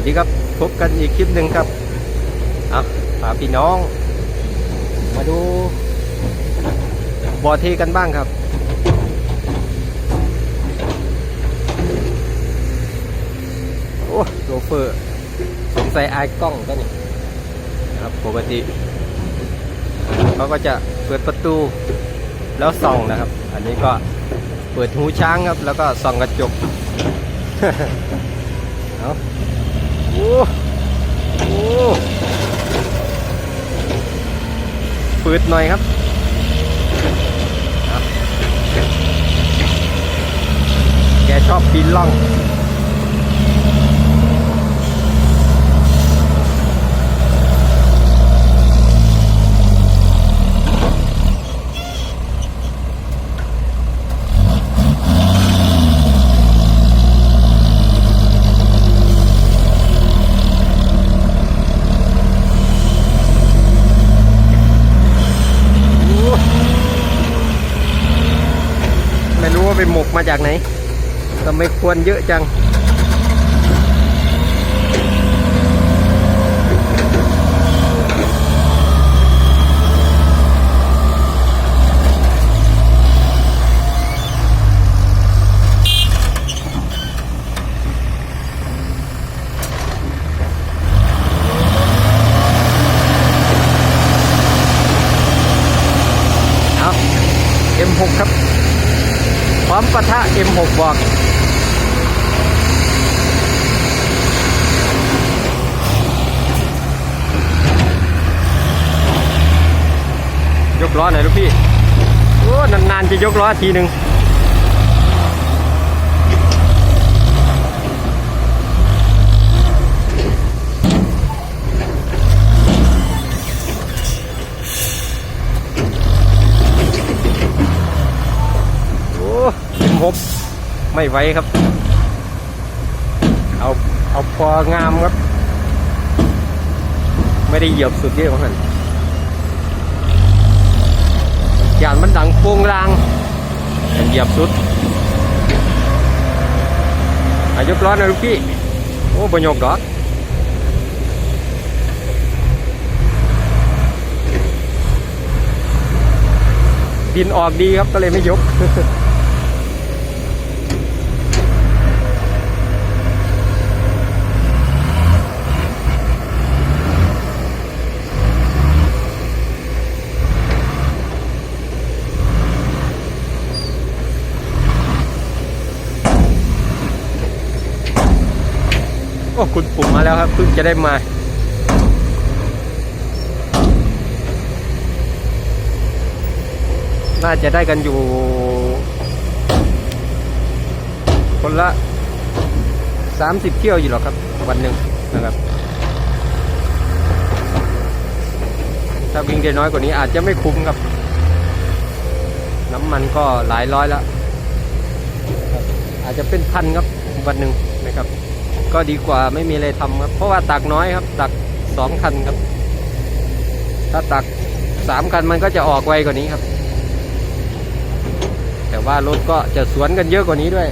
วัสดีครับพบกันอีกคลิปหนึ่งครับเอาพาพี่น้อง มาดูบ่อเทกันบ้างครับ โอ้โชเฟอร์สงสัยอายกล้องก็นี่นะครับปกติเขาก็จะเปิดประตูแล้วส่องนะครับ อันนี้ก็เปิดหูช้างครับ แล้วก็ส่องกระจก เอา โอ้โอ้เปิดหน่อยครับครับแกชอบปีนล่อง ไมาไปหมกมาจากไหนทำไมควรเยอะจัง เอา M6 ครับ พร้อมปะทะ M6 บอกยกล้อหน่อยลูกพี่ โอ้ นานๆจะยกล้อทีหนึ่ง M6 ไม่ไหวครับ เอาเอาพองามครับ ไม่ได้เหยียบสุดเยอะของมันยานมันดังโป้งลางเหยียบสุดอายกร้อนนะลูกพี่ โอ้บยกดอกดินออกดีครับก็เลยไม่ยก โอ้คุณปุ่มมาแล้วครับเพิ่งจะได้มาน่าจะได้กันอยู่ คนละสามสิบเที่ยวอยู่หรอครับ วันหนึ่งนะครับ ถ้าวิ่งได้น้อยกว่านี้อาจจะไม่คุ้มครับ น้ำมันก็หลายร้อยแล้วอาจจะเป็นพันครับวันหนึ่งนะครับ ก็ดีกว่าไม่มีอะไรทำครับ เพราะว่าตักน้อยครับ ตักสองคันครับ ถ้าตักสามคันมันก็จะออกไวกว่านี้ครับ แต่ว่ารถก็จะสวนกันเยอะกว่านี้ด้วย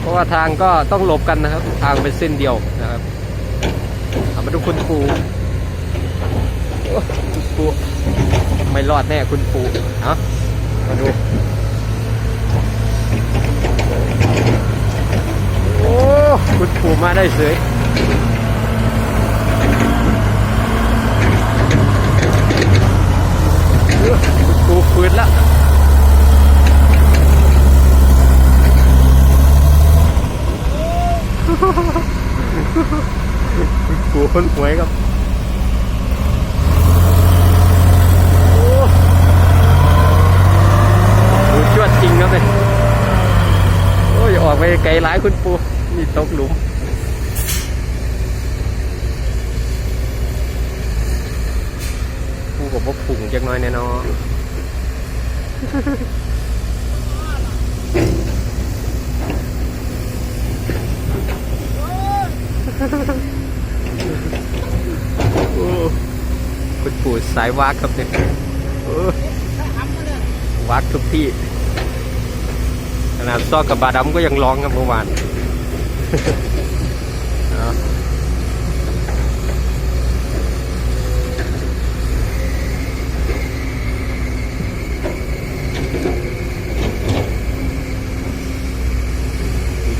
เพราะว่าทางก็ต้องหลบกันนะครับ ทางเป็นเส้นเดียวนะครับเอามาดูคุณปูคุณปูไม่รอดแน่คุณปูเอามาดู คุณปู่มาได้เสยคุณปู่ฟื้นละคุณปู่คนหวยครับโอ้ดูจวดจริงครับเนี่ยโอ้ยออกไปไกลหลายคุณปู นี่ตกหลุมปูกับว่าปุ่งจักน้อยแน่นอนโอ้คุณปู่สายวากครับเนี่ยวากทุกที่ขนาดซอกกับบาดำก็ยังร้องครับเมื่อวาน เอา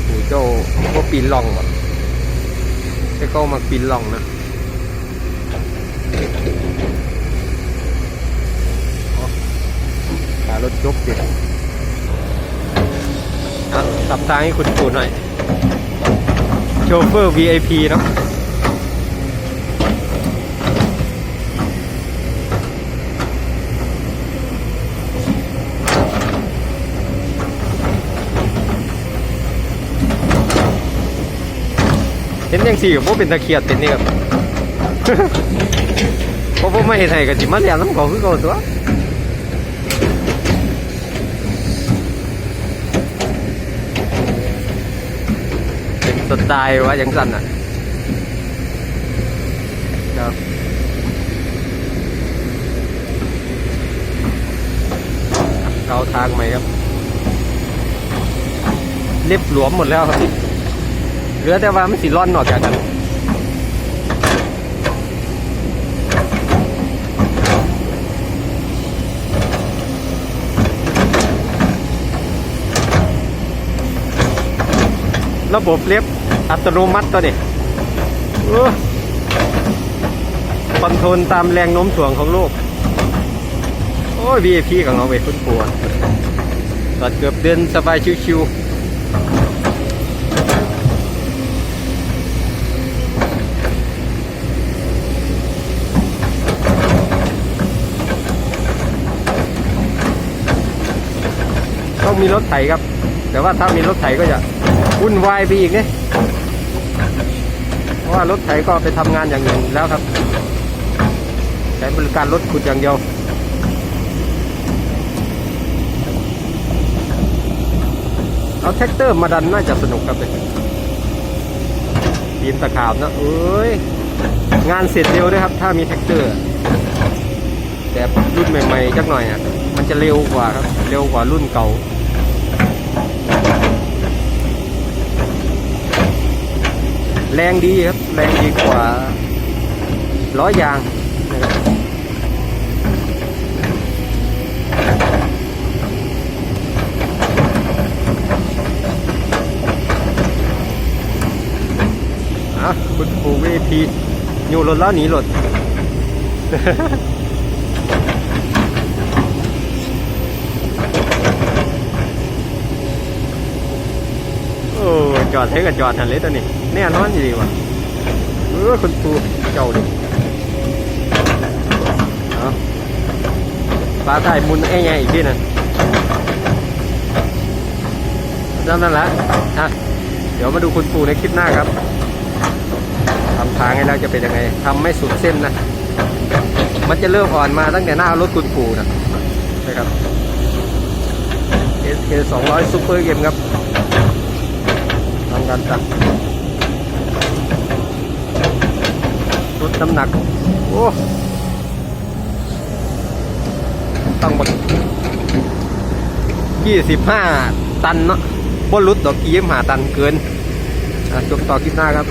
ปู่เจ้าก็ปีนล่องบ่แต่ก็มาปีนล่องนะขารถยกเดิอะสับทางให้คุณปูหน่อย ชเฟอร์ VIP เนาะเห็นยังสี่กับพวกเป็นตะเคียดเป็นนี่ครับเพราะผมไม่เห็นไห้กับจิมาเรียนน้ำเขาคือเก่าตัว เป็น สไตล์ว่าอย่างสั้นอะครับเราทางใหม่ครับเล็บหลวมหมดแล้วครับเหลือแต่ว่ามันสีร่อนออกจากกันระบบเล็บ อัตโนมัติตัวนี้คอนโทรลตามแรงโน้มถ่วงของโลก โอ้ย VIP ของเราไปฟุตปัวตอนเกือบเดินสบายชิวๆ ต้องมีรถไถครับ แต่ว่าถ้ามีรถไถก็จะวุ่นวายไปอีกเนี่ย ราะว่ารถไถก็ไปทำงานอย่างอื่นแล้วครับใช้บริการรถขุดอย่างเดียวเอาแท็กเตอร์มาดันน่าจะสนุกครับเลยทีมตะขาบนะเอ้ยงานเสร็จเร็วด้วยครับ ถ้ามีแท็กเตอร์ แต่รุ่นใหม่ๆจักหน่อยอะมันจะเร็วกว่าครับ เร็วกว่ารุ่นเก่าแรงดีครับ แรงดีกว่าล้อยางนะครับอะคุณปู่เวทีอยู่รถแล้วหนีรถโอ้จอดให้กับจอดทันเลยตัวนี้แน่นอนอยู่ดีว่ะ ออคุณปูเจ้าดิเอาปลาไทยมุนไอ้ไงอีกทีนึงนั่นแหละอะเดี๋ยวมาดูคุณปูในคลิปหน้าครับทำทางให้แล้วจะเป็นยังไงทำไม่สุดเส้นนะมันจะเริ่มอ่อนมาตั้งแต่หน้ารถคุณปูนะนะครับ SK 200 Super Game ครับทำการตัด ลดน้ำหนัก โอ้ต้องหมดยี่สิบห้าตันเนาะบนรุดดอกกี้มหาตันเกินอะจบต่อคลิปหน้าครับ